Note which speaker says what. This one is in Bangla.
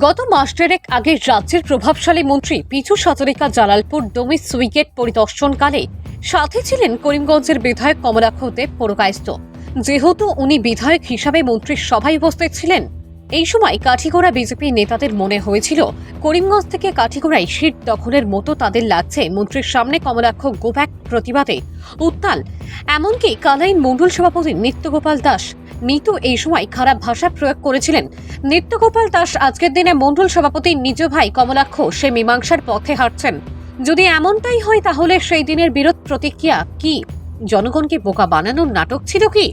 Speaker 1: গত মাস দেড়েক আগে রাজ্যের প্রভাবশালী মন্ত্রী পিছু সচরিকা জালালপুর ডোমি সুইগেট পরিদর্শনকালে সাথে ছিলেন করিমগঞ্জের বিধায়ক কমলাক্ষ দেব পরকায়স্ত যেহেতু উনি বিধায়ক হিসাবে মন্ত্রীর সভায় উপস্থিত ছিলেন, এই সময় কাঠিগোড়া বিজেপি নেতাদের মনে হয়েছিল, করিমগঞ্জ থেকে কাঠিগোড়ায় সিট দখলের মতো তাদের লাগছে। মন্ত্রীর সামনে কমলাক্ষ গোব্যাক প্রতিবাদে উত্তাল। এমনকি কালাইন মণ্ডল সভাপতি নিত্যগোপাল দাস মিতু এই সময় খারাপ ভাষা প্রয়োগ করেছিলেন। নিত্যগোপাল দাস আজকের দিনে মণ্ডল সভাপতি নিজ ভাই কমলাক্ষ সে মীমাংসার পথে হাঁটছেন। যদি এমনটাই হয় তাহলে সেই দিনের বিরোধ প্রতিক্রিয়া কি? জনগণকে বোকা বানানোর নাটক ছিল কি?